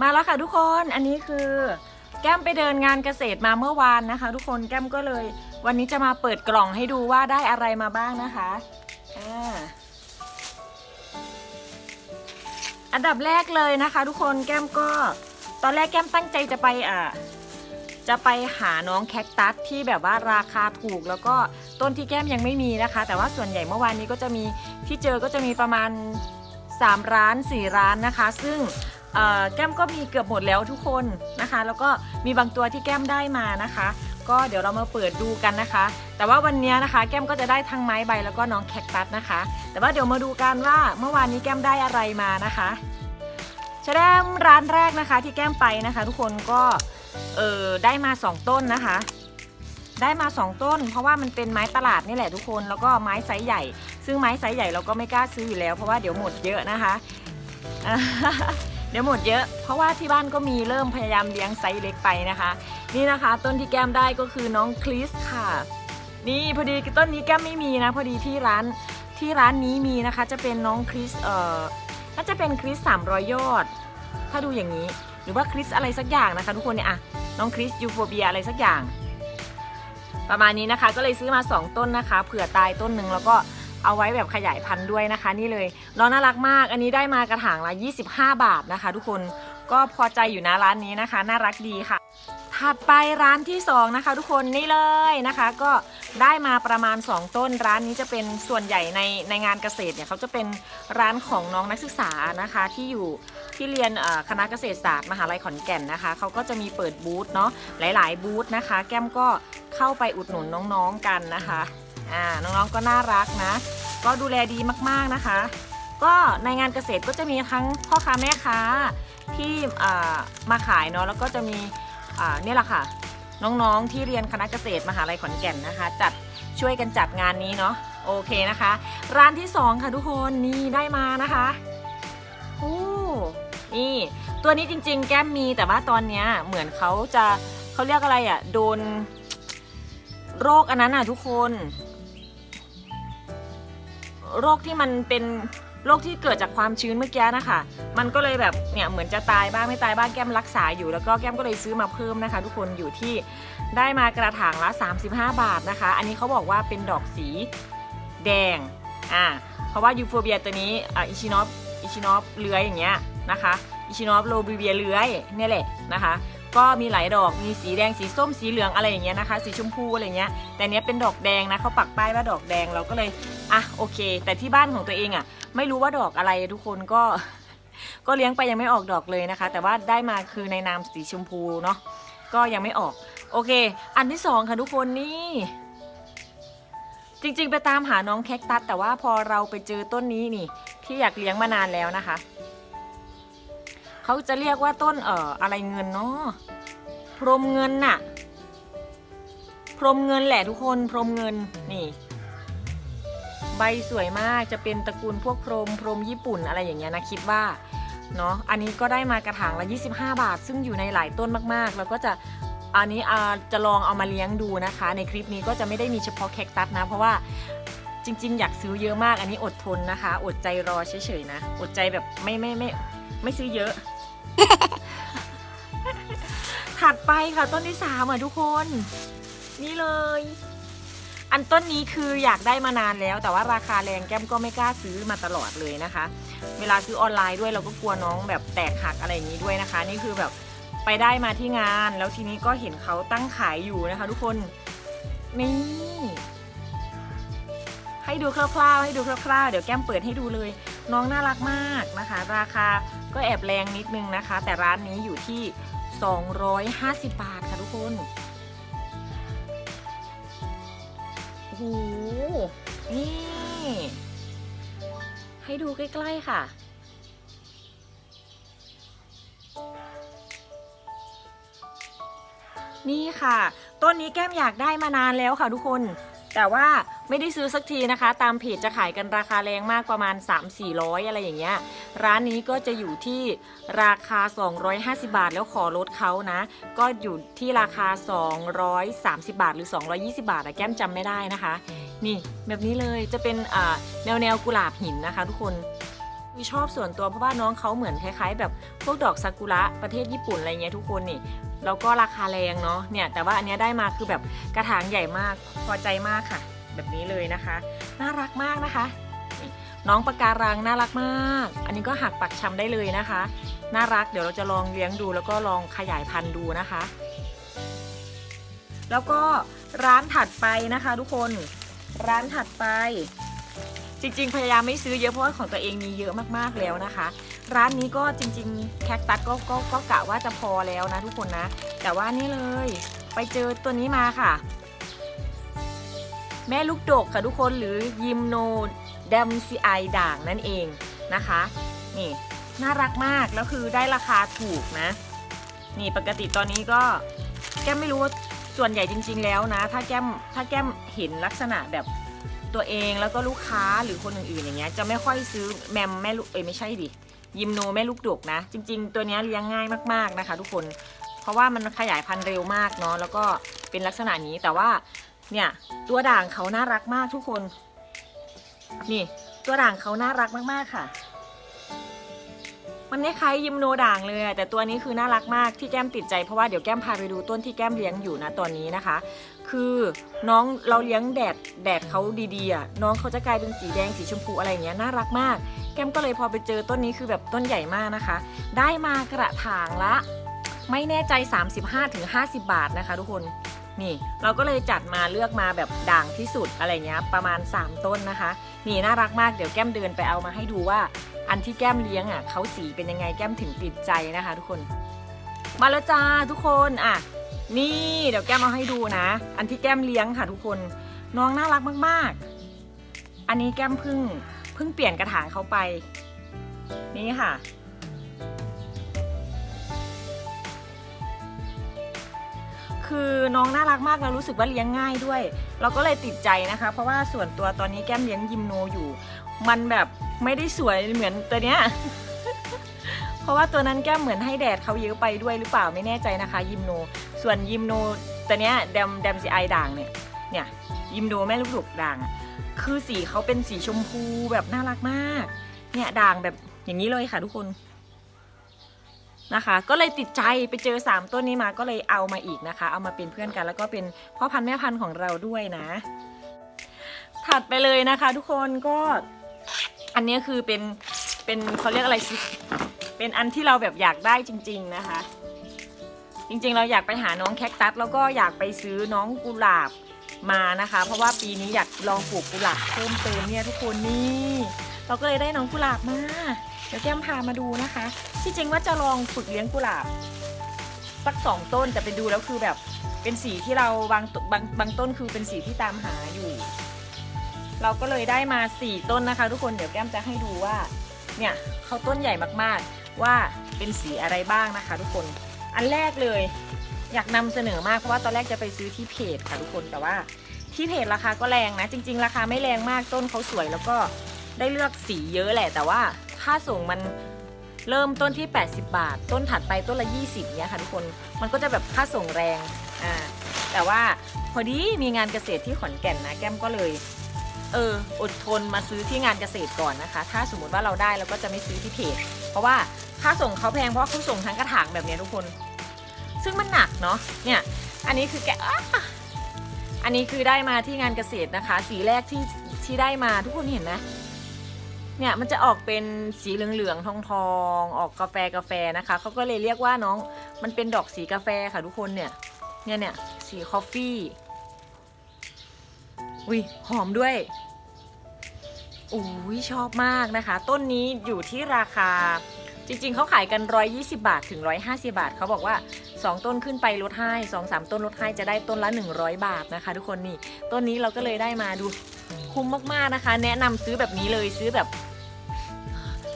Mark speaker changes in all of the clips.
Speaker 1: มาแล้วค่ะทุกคนอันนี้คือแก้มไปเดินงานเกษตรมาเมื่อวานนะคะ ทุกคนแก้มก็เลย วันนี้จะมาเปิดกล่องให้ดูว่าได้อะไรมาบ้างนะคะอ่าอันดับแรกเลยนะคะ ทุกคนแก้มก็ ตอนแรกแก้มตั้งใจจะไปอ่าจะไปหาน้องแคคตัสที่แบบว่าราคาถูก แล้วก็ต้นที่แก้มยังไม่มีนะคะ แต่ว่าส่วนใหญ่เมื่อวานนี้ก็จะมีที่เจอก็จะมีประมาณ 3 ร้าน 4 ร้านนะคะ ซึ่ง แก้มก็มีเกือบหมดแล้วทุกคนนะคะ แล้วก็มีบางตัวที่แก้มได้มานะคะ ก็เดี๋ยวเรามาเปิดดูกันนะคะ แต่ว่าวันนี้นะคะ แก้มก็จะได้ทั้งไม้ใบแล้วก็น้องแคคตัสนะคะ แต่ว่าเดี๋ยวมาดูกันว่าเมื่อวานนี้แก้มได้อะไรมานะคะชะแดมร้านแรกนะคะที่แก้มไปนะคะ ทุกคนก็เออได้มา 2 ต้นนะคะ ได้มา 2 ต้น เพราะว่ามันเป็นไม้ตลาดนี่แหละทุกคนแล้วก็ไม้ไซส์ใหญ่ ซึ่งไม้ไซส์ใหญ่เราก็ไม่กล้าซื้ออยู่แล้ว เพราะว่าเดี๋ยวหมดเยอะนะคะ เดี๋ยวหมดเยอะ เพราะว่าที่บ้านก็มีเริ่มพยายามเลี้ยงไซส์เล็กไปนะคะ นี่นะคะต้นที่แก้มได้ก็คือน้องคริสค่ะ นี่พอดีต้นนี้แก้มไม่มีนะ พอดีที่ร้านที่ร้านนี้มีนะคะ จะเป็นน้องคริสเอ่อน่าจะเป็นคริสสามรอยยอด ถ้าดูอย่างนี้หรือว่าคริสอะไรสักอย่างนะคะ ทุกคนเนี่ยอะน้องคริสยูโฟเบียอะไรสักอย่าง ประมาณนี้นะคะก็เลยซื้อมา 2 ต้นนะคะ เผื่อตายต้นหนึ่งแล้วก็ เอาไว้แบบขยายพันธุ์ด้วยนะคะ นี่เลยน้องน่ารักมาก อันนี้ได้มากระถางละ 25 บาทนะคะ ทุกคนก็พอใจอยู่นะร้านนี้นะคะ น่ารักดีค่ะ ถัดไปร้านที่ 2 นะคะ ทุกคนนี่เลยนะคะ ก็ได้มาประมาณ 2 ต้น ร้านนี้จะเป็นส่วนใหญ่ในในงานเกษตรเนี่ยเขาจะเป็นร้านของน้องนักศึกษานะคะที่อยู่ที่เรียนคณะเกษตรศาสตร์มหาลัยขอนแก่นนะคะเขาก็จะมีเปิดบูธเนาะหลาย ๆ บูธนะคะ แก้มก็เข้าไปอุดหนุนน้องๆกันนะคะ อ่าน้องๆก็น่ารักนะ ก็ดูแลดีมากๆนะคะ ก็ในงานเกษตรก็จะมีทั้งพ่อค้าแม่ค้าที่มาขายเนาะแล้วก็จะมีเนี่ยแหละค่ะน้องๆที่เรียนคณะเกษตรมหาลัยขอนแก่นนะคะ จัดช่วยกันจัดงานนี้เนาะโอเคนะคะ ร้านที่สองค่ะทุกคนนี่ได้มานะคะโอ้นี่ตัวนี้จริง ๆ แก้มมีแต่ว่าตอนเนี้ยเหมือนเขาจะเขาเรียกอะไรอะ่ะโดนโรคอันนั้นอะทุกคน โรคที่มันเป็นโรคที่เกิดจากความชื้นเมื่อกี้นะคะ มันก็เลยแบบเนี่ยเหมือนจะตายบ้างไม่ตายบ้างแก้มรักษาอยู่ แล้วก็แก้มก็เลยซื้อมาเพิ่มนะคะ ทุกคนอยู่ที่ได้มากระถางละ 35 บาทนะคะ อันนี้เขาบอกว่าเป็นดอกสีแดงอ่าเพราะว่ายูโฟเบียตัวนี้อ่าอิชินอฟอิชินอฟเลื้อยอย่างเงี้ยนะคะอิชินอฟโลบิเบียเลื้อยเนี่ยแหละนะคะ ก็มีหลายดอกมีสีแดงสีส้มสีเหลืองอะไรอย่างเงี้ยนะคะ สีชมพูอะไรเงี้ยแต่เนี้ยเป็นดอกแดงนะเขาปักป้ายว่าดอกแดงเราก็เลยอะโอเค แต่ที่บ้านของตัวเองอะ ไม่รู้ว่าดอกอะไรทุกคนก็ ก็เลี้ยงไปยังไม่ออกดอกเลยนะคะ แต่ว่าได้มาคือในนามสีชมพูเนาะก็ยังไม่ออก โอเค อันที่สองค่ะทุกคนนี่จริงๆ ไปตามหาน้องแคคตัสแต่ว่าพอเราไปเจอต้นนี้นี่ ที่อยากเลี้ยงมานานแล้วนะคะ เขาจะเรียกว่าต้นเอ่ออะไรเงินเนาะพรมเงินน่ะ พรมเงินแหละทุกคนพรมเงินนี่ ใบสวยมากจะเป็นตระกูลพวกพรมพรมญี่ปุ่นอะไรอย่างเงี้ยนะคิดว่าเนาะอันนี้ก็ได้มากระถางละ 25 บาท ซึ่งอยู่ในหลายต้นมากๆ แล้วก็จะอันนี้จะลองเอามาเลี้ยงดูนะคะ ในคลิปนี้ก็จะไม่ได้มีเฉพาะแคคตัสนะ เพราะว่าจริง ๆ อยากซื้อเยอะมาก อันนี้อดทนนะคะ อดใจรอเฉยๆนะ อดใจแบบไม่ไม่ไม่ไม่ซื้อเยอะ ถัดไปค่ะต้นที่สามอะทุกคน นี่เลย อันต้นนี้คืออยากได้มานานแล้ว แต่ว่าราคาแรงแก้มก็ไม่กล้าซื้อมาตลอดเลยนะคะ เวลาซื้อออนไลน์ด้วยเราก็กลัวน้องแบบแตกหักอะไรอย่างนี้ด้วยนะคะ นี่คือแบบไปได้มาที่งาน แล้วทีนี้ก็เห็นเขาตั้งขายอยู่นะคะ ทุกคนนี่ให้ดูคร่าวๆให้ดูคร่าวๆเดี๋ยวแก้มเปิดให้ดูเลย น้องน่ารักมากนะคะ ราคาก็แอบแรงนิดนึงนะคะ แต่ร้านนี้อยู่ที่ 250 บาทค่ะทุกคนโอ้โหนี่ ให้ดูใกล้ๆค่ะนี่ค่ะ ต้นนี้แก้มอยากได้มานานแล้วค่ะทุกคน แต่ว่า ไม่ได้ซื้อสักทีนะคะ ตามเพจจะขายกันราคาแรงมากประมาณ 3-400 อะไรอย่างเงี้ย ร้านนี้ก็จะอยู่ที่ราคา 250 บาท แล้วขอลดเขานะ ก็อยู่ที่ราคา 230 บาท หรือ 220 บาทอะแก้มจำไม่ได้นะคะ นี่แบบนี้เลยจะเป็นแนวแนวกุหลาบหินนะคะ ทุกคนชอบส่วนตัวเพราะว่าน้องเขาเหมือนคล้ายๆ แบบพวกดอกซากุระประเทศญี่ปุ่นอะไรเงี้ยทุกคนนี่แล้วก็ราคาแรงเนาะเนี่ยแต่ว่าอันเนี้ยได้มาคือแบบกระถางใหญ่มากพอใจมากค่ะ แบบนี้เลยนะคะ น่ารักมากนะคะ น้องปะการังน่ารักมาก อันนี้ก็หักปักชำได้เลยนะคะ น่ารักเดี๋ยวเราจะลองเลี้ยงดูแล้วก็ลองขยายพันธุ์ดูนะคะ แล้วก็ร้านถัดไปนะคะ ทุกคนร้านถัดไป จริง ๆ พยายามไม่ซื้อเยอะเพราะว่าของตัวเองมีเยอะมากๆแล้วนะคะ ร้านนี้ก็จริง ๆ แคคตัสกก็ก็กะว่าจะพอแล้วนะทุกคนนะ แต่ว่านี่เลยไปเจอตัวนี้มาค่ะ แม่ลูกดกค่ะทุกคนหรือยิมโนเดมซีไอด่างนั่นเองนะคะ นี่น่ารักมากแล้วคือได้ราคาถูกนะ นี่ปกติตอนนี้ก็แก้มไม่รู้ว่าส่วนใหญ่จริง ๆ แล้วนะ ถ้าแก้มถ้าแก้มเห็นลักษณะแบบตัวเองแล้วก็ลูกค้าหรือคนอื่นๆอย่างเงี้ยจะไม่ค่อยซื้อแมมแม่ลูกเอ้ยไม่ใช่ดิยิมโนแม่ลูกดกนะ จริง ๆ ตัวเนี้ยเลี้ยงง่ายมากๆนะคะ ทุกคนเพราะว่ามันขยายพันธุ์เร็วมากเนาะแล้วก็เป็นลักษณะนี้แต่ว่า เนี่ย ตัวด่างเขาน่ารักมากทุกคน นี่ ตัวด่างเขาน่ารักมากๆค่ะ มันคล้ายยิมโนด่างเลยแต่ตัวนี้คือน่ารักมากที่แก้มติดใจเพราะว่าเดี๋ยวแก้มพาไปดูต้นที่แก้มเลี้ยงอยู่นะตอนนี้นะคะ คือน้องเราเลี้ยงแดดแดดเขาดีๆอะน้องเขาจะกลายเป็นสีแดงสีชมพูอะไรอย่างเงี้ยน่ารักมาก แก้มก็เลยพอไปเจอต้นนี้คือแบบต้นใหญ่มากนะคะ ได้มากระถางละ ไม่แน่ใจ 35-50 บาทนะคะ ทุกคน นี่เราก็เลยจัดมาเลือกมาแบบด่างที่สุดอะไรเงี้ยประมาณ 3 ต้นนะคะ นี่น่ารักมากเดี๋ยวแก้มเดินไปเอามาให้ดูว่า อันที่แก้มเลี้ยงอะเขาสีเป็นยังไงแก้มถึงติดใจนะคะ ทุกคน มาแล้วจ้าทุกคนอะนี่เดี๋ยวแก้มเอาให้ดูนะ อันที่แก้มเลี้ยงค่ะ ทุกคนน้องน่ารักมากๆ อันนี้แก้มพิ่งเพิ่งเปลี่ยนกระถางเขาไป นี่ค่ะ คือน้องน่ารักมากเรารู้สึกว่าเลี้ยงง่ายด้วย เราก็เลยติดใจนะคะ เพราะว่าส่วนตัวตอนนี้แก้มเลี้ยงยิมโนอยู่ มันแบบไม่ได้สวยเหมือนตัวเนี้ยเพราะว่าตัวนั้นแก้มเหมือนให้แดดเขาเยอะไปด้วยหรือเปล่าไม่แน่ใจนะคะ ยิมโน ส่วนยิมโนตัวเนี้ยแดมแดมซีไอด่างเนี่ยเนี่ยยิมโนแม่ลูกดกด่างคือสีเขาเป็นสีชมพูแบบน่ารักมากเนี่ยด่างแบบอย่างนี้เลยค่ะทุกคน นะคะ ก็เลยติดใจไปเจอ 3 ต้นนี้มาก็เลยเอามาอีกนะคะ เอามาเป็นเพื่อนกัน แล้วก็เป็นพ่อพันธุ์แม่พันธุ์ของเราด้วยนะ ถัดไปเลยนะคะ ทุกคนก็อันนี้คือเป็นเป็นเขาเรียกอะไรสิเป็นอันที่เราแบบอยากได้จริง ๆนะคะ จริงๆ เราอยากไปหาน้องแคคตัสแล้วก็อยากไปซื้อน้องกุหลาบมานะคะ เพราะว่าปีนี้อยากลองปลูกกุหลาบเพิ่มเติมเนี่ยทุกคนนี่ เราก็เลยได้น้องกุหลาบมา เดี๋ยวแก้มพามาดูนะคะ ที่จริงว่าจะลองฝึกเลี้ยงกุหลาบสักสองต้นแต่ไปดูแล้วคือแบบเป็นสีที่เราบางตบางบางต้นคือเป็นสีที่ตามหาอยู่ เราก็เลยได้มาสี่ต้นนะคะ ทุกคนเดี๋ยวแก้มจะให้ดูว่าเนี่ยเขาต้นใหญ่มากๆว่าเป็นสีอะไรบ้างนะคะ ทุกคนอันแรกเลยอยากนำเสนอมากเพราะว่าตอนแรกจะไปซื้อที่เพจค่ะทุกคนแต่ว่าที่เพจราคาก็แรงนะ จริง ๆ ราคาไม่แรงมากต้นเขาสวยแล้วก็ ได้เลือกสีเยอะแหละ แต่ว่าค่าส่งมันเริ่มต้นที่ 80 บาท ต้นถัดไปต้นละ 20เนี่ยค่ะทุกคนมันก็จะแบบค่าส่งแรงอ่าแต่ว่าพอดีมีงานเกษตรที่ขอนแก่นนะแก้มก็เลย เอออดทนมาซื้อที่งานเกษตรก่อนนะคะ ถ้าสมมติว่าเราได้เราก็จะไม่ซื้อที่เพจเพราะว่าค่าส่งเขาแพงเพราะเขาส่งทั้งกระถางแบบเนี้ยทุกคน ซึ่งมันหนักเนาะเนี่ยอันนี้คือแกะอะอันนี้คือได้มาที่งานเกษตรนะคะ สีแรกที่ที่ได้มาทุกคนเห็นไหม เนี่ยมันจะออกเป็นสีเหลืองๆทองๆออกกาแฟกาแฟนะคะเขาก็เลยเรียกว่าน้องมันเป็นดอกสีกาแฟค่ะทุกคนเนี่ยเนี่ยเนี่ยสีคอฟฟี่อุ้ยหอมด้วยอุ้ยชอบมากนะคะ ต้นนี้อยู่ที่ราคาจริง ๆเขาขายกัน 120 บาทถึง 150 บาทเขาบอกว่า 2 ต้นขึ้นไปลดให้ 2 3 ต้นลดให้จะได้ต้นละ 100 บาทนะคะ ทุกคนนี่ต้นนี้เราก็เลยได้มาดู คุ้มมากๆนะคะ แนะนำซื้อแบบนี้เลยซื้อแบบ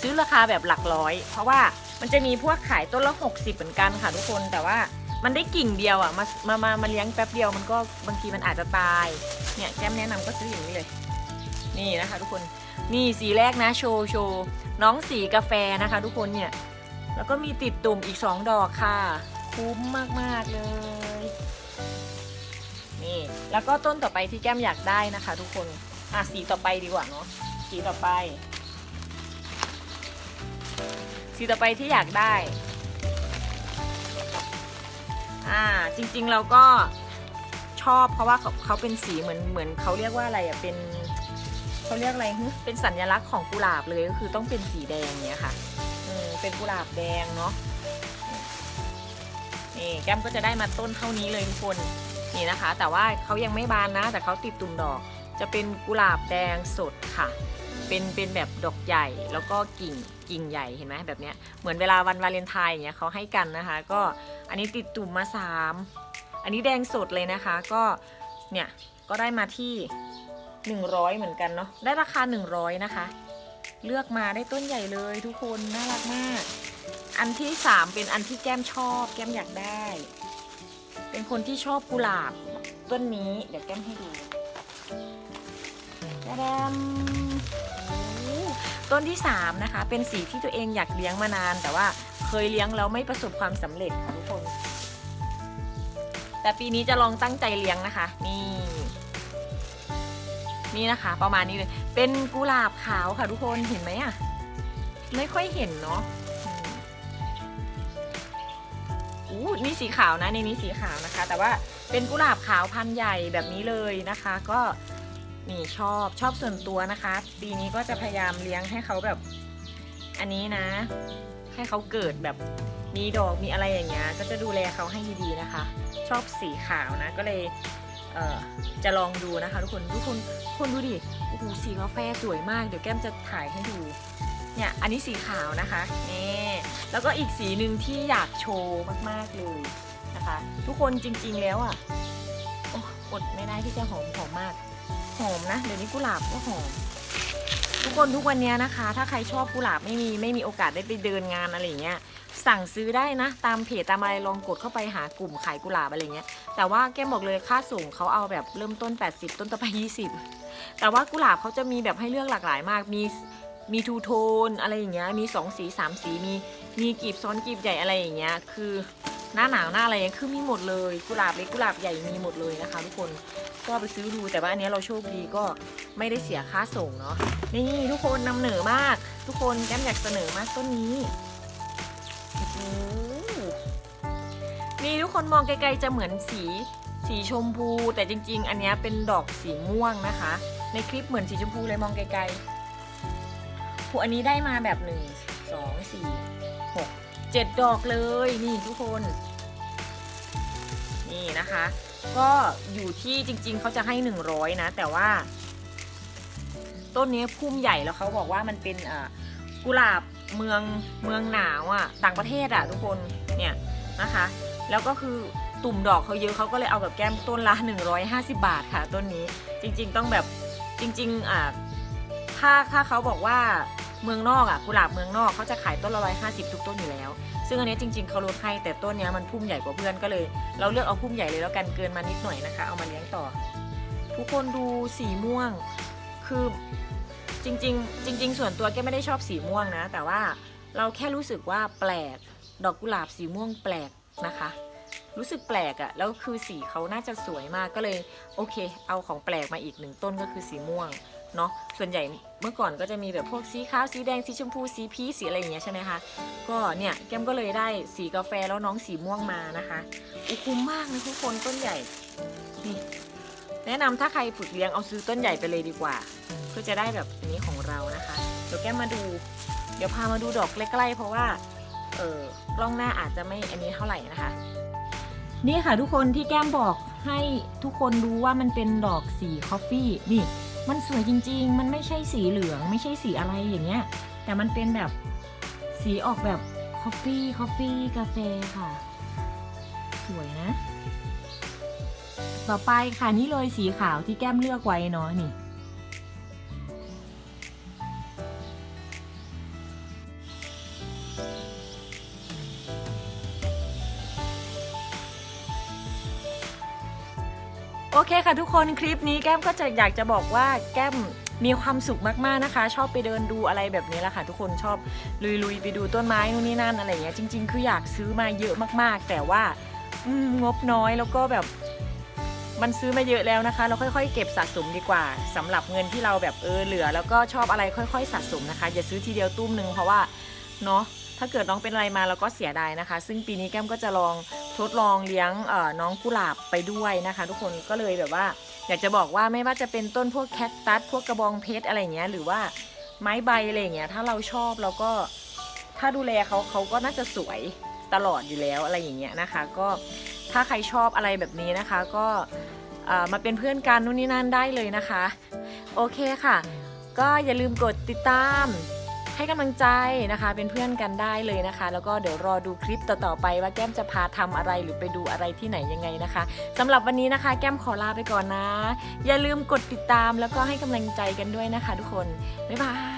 Speaker 1: ซื้อราคาแบบหลักร้อย เพราะว่ามันจะมีพวกขายต้นละ 60 เหมือนกันค่ะทุกคนแต่ว่ามันได้กิ่งเดียวอะมามามามาเลี้ยงแป๊บเดียวมันก็บางทีมันอาจจะตายเนี่ยแก้มแนะนำก็ซื้ออย่างนี้เลย นี่นะคะ ทุกคนนี่สีแรกนะโชว์โชว์น้องสีกาแฟนะคะ ทุกคนเนี่ยแล้วก็มีติดตุ่มอีก 2 ดอกค่ะ คุ้มมาก ๆ เลย แล้วก็ต้นต่อไปที่แก้มอยากได้นะคะ ทุกคน อะสีต่อไปดีกว่าเนาะ สีต่อไป สีต่อไปที่อยากได้ อ่า จริงๆเราก็ชอบเพราะว่าเขาเขาเป็นสีเหมือนเหมือนเขาเรียกว่าอะไรอะ เป็นเขาเรียกอะไรเป็นสัญลักษณ์ของกุหลาบเลยก็คือต้องเป็นสีแดงเนี้ยค่ะ อืม เป็นกุหลาบแดงเนาะ นี่แก้มก็จะได้มาต้นเท่านี้เลยทุกคน นี่นะคะ แต่ว่าเขายังไม่บานนะ แต่เขาติดตุ่มดอก จะเป็นกุหลาบแดงสดค่ะ เป็นเป็นแบบดอกใหญ่แล้วก็กิ่งกิ่งใหญ่เห็นไหมแบบเนี้ยเหมือนเวลาวันวาเลนไทน์อย่างเงี้ยเขาให้กันนะคะ ก็อันนี้ติดตุ่มมาสามอันนี้แดงสดเลยนะคะ ก็เนี่ยก็ได้มาที่ 100 เหมือนกันเนาะได้ราคา 100 นะคะ เลือกมาได้ต้นใหญ่เลยทุกคนน่ารักมาก อันที่ 3 เป็นอันที่แก้มชอบ แก้มอยากได้ เป็นคนที่ชอบกุหลาบต้นนี้ เดี๋ยวแก้มให้ดูแดมต้นที่3นะคะ เป็นสีที่ตัวเองอยากเลี้ยงมานาน แต่ว่าเคยเลี้ยงแล้วไม่ประสบความสำเร็จค่ะทุกคน แต่ปีนี้จะลองตั้งใจเลี้ยงนะคะ นี่ นี่นะคะ ประมาณนี้เลย เป็นกุหลาบขาวค่ะทุกคนเห็นไหมอะไม่ค่อยเห็นเนาะ อู้นี่สีขาวนะในนี้สีขาวนะคะ แต่ว่าเป็นกุหลาบขาวพันใหญ่แบบนี้เลยนะคะ ก็นี่ชอบชอบส่วนตัวนะคะ ปีนี้ก็จะพยายามเลี้ยงให้เขาแบบ อันนี้นะ ให้เขาเกิดแบบมีดอกมีอะไรอย่างเงี้ยก็จะดูแลเขาให้ดีๆนะคะ ชอบสีขาวนะก็เลยเอ่อจะลองดูนะคะทุกคนทุกคนคนดูดิโอ้โหสีกาแฟสวยมาก เดี๋ยวแก้มจะถ่ายให้ดูเนี่ยอันนี้สีขาวนะคะนี่ แล้วก็อีกสีหนึ่งที่อยากโชว์มากๆเลยนะคะ ทุกคนจริงๆแล้วอะโอ้อดไม่ได้ที่จะหอมหอมมาก หอมนะเดี๋ยวนี้กุหลาบก็หอม ทุกคนทุกวันนี้นะคะ ถ้าใครชอบกุหลาบไม่มีไม่มีโอกาสได้ไปเดินงานอะไรอย่างเงี้ยสั่งซื้อได้นะ ตามเพจตามอะไรลองกดเข้าไปหากลุ่มขายกุหลาบอะไรเงี้ยแต่ว่าแก้มบอกเลยค่าส่งเขาเอาแบบเริ่มต้น 80 ต้นต่อไป20 แต่ว่ากุหลาบเขาจะมีแบบให้เลือกหลากหลายมากมีมีทูโทนอะไรอย่างเงี้ยมี 2 สี 3 สีมี มีกีบซ้อนกีบใหญ่อะไรอย่างเงี้ย คือหน้าหนาวหน้าอะไรเงี้ยคือมีหมดเลยกุหลาบเล็กกุหลาบใหญ่มีหมดเลยนะคะ ทุกคนก็ไปซื้อดูแต่ว่าอันนี้เราโชคดีก็ไม่ได้เสียค่าส่งเนาะนี่ทุกคนนำเหนือมาก ทุกคนแก้มอยากเสนอมากต้นนี้นี่ทุกคนมองไกลๆจะเหมือนสีสีชมพู แต่จริง ๆ อันนี้เป็นดอกสีม่วงนะคะ ในคลิปเหมือนสีชมพูเลยมองไกลๆผูอันนี้ได้มาแบบหนึ่งสองสี่ หกเจ็ดดอกเลยนี่ทุกคน นี่นะคะ ก็อยู่ที่จริง ๆเขาจะให้100นะ แต่ว่า ต้นนี้พุ่มใหญ่แล้วเขาบอกว่ามันเป็นกุหลาบเมืองเมืองหนาวอะต่างประเทศอะ ทุกคนเนี่ยนะคะ แล้วก็คือตุ่มดอกเขาเยอะเขาก็เลยเอาแบบแก้มต้นละ 150 บาทค่ะ ต้นนี้จริง ๆ ต้องแบบจริง ๆอ่าถ้าถ้าเขาบอกว่า เมืองนอกอะกุหลาบเมืองนอกเขาจะขายต้นละ150ทุกต้นอยู่แล้ว ซึ่งอันนี้จริงๆเขาลดให้แต่ต้นนี้มันพุ่มใหญ่กว่าเพื่อนก็เลย เราเลือกเอาพุ่มใหญ่เลยแล้วกันเกินมานิดหน่อยนะคะ เอามาเลี้ยงต่อ ทุกคนดูสีม่วงคือจริงๆ จริง ๆ ส่วนตัวแกไม่ได้ชอบสีม่วงนะ แต่ว่าเราแค่รู้สึกว่าแปลกดอกกุหลาบสีม่วงแปลกนะคะ รู้สึกแปลกอะแล้วคือสีเขาน่าจะสวยมากก็เลยโอเค เอาของแปลกมาอีกหนึ่งต้นก็คือสีม่วง เนาะส่วนใหญ่เมื่อก่อนก็จะมีแบบพวกสีขาวสีแดงสีชมพูสีพีสีอะไรอย่างเงี้ยใช่ไหมคะก็เนี่ยแก้มก็เลยได้สีกาแฟแล้วน้องสีม่วงมานะคะอุยคุ้มมากนะทุกคนต้นใหญ่นี่แนะนำถ้าใครฝึกเลี้ยงเอาซื้อต้นใหญ่ไปเลยดีกว่าเพื่อจะได้แบบนี้ของเรานะคะ เดี๋ยวแก้มมาดู เดี๋ยวพามาดูดอกใกล้ๆเพราะว่าเออกล้องหน้าอาจจะไม่อันนี้เท่าไหร่นะคะ นี่ค่ะทุกคนที่แก้มบอกให้ทุกคนรู้ว่ามันเป็นดอกสีคอฟฟี่นี่ มันสวยจริง ๆ มันไม่ใช่สีเหลือง ไม่ใช่สีอะไรอย่างเงี้ย แต่มันเป็นแบบสีออกแบบคอฟฟี่คอฟฟี่กาแฟค่ะ สวยนะ ต่อไปค่ะนี่เลยสีขาวที่แก้มเลือกไว้เนาะนี่ เคค่ะทุกคนคลิปนี้แก้มก็จะอยากจะบอกว่าแก้มมีความสุขมากๆนะคะ ชอบไปเดินดูอะไรแบบนี้แหละค่ะ ทุกคนชอบลุยๆไปดูต้นไม้นู่นนี่นั่นอะไรอย่างเงี้ยจริง ๆ คืออยากซื้อมาเยอะมากๆ แต่ว่างบน้อยแล้วก็แบบมันซื้อมาเยอะแล้วนะคะ เราค่อยๆ เก็บสะสมดีกว่าสำหรับเงินที่เราแบบเออเหลือ แล้วก็ชอบอะไรค่อย ๆ สะสมนะคะอย่าซื้อทีเดียวตุ้มหนึงเพราะว่าเนาะ ถ้าเกิดน้องเป็นอะไรมาเราก็เสียดายนะคะ ซึ่งปีนี้แก้มก็จะลองทดลองเลี้ยงน้องกุหลาบไปด้วยนะคะ ทุกคนก็เลยแบบว่า อยากจะบอกว่าไม่ว่าจะเป็นต้นพวกแคคตัสพวกกระบองเพชรอะไรเงี้ยหรือว่าไม้ใบอะไรเงี้ยถ้าเราชอบเราก็ถ้าดูแลเขาเขาก็น่าจะสวยตลอดอยู่แล้วอะไรอย่างเงี้ยนะคะ ก็ถ้าใครชอบอะไรแบบนี้นะคะ ก็มาเป็นเพื่อนกันนู่นนี่นั่นได้เลยนะคะ โอเคค่ะ ก็อย่าลืมกดติดตาม ให้กำลังใจนะคะ เป็นเพื่อนกันได้เลยนะคะ แล้วก็เดี๋ยวรอดูคลิปต่อๆไปว่าแก้มจะพาทำอะไรหรือไปดูอะไรที่ไหนยังไงนะคะสำหรับวันนี้นะคะ แก้มขอลาไปก่อนนะ อย่าลืมกดติดตามแล้วก็ให้กำลังใจกันด้วยนะคะ ทุกคนบ๊ายบาย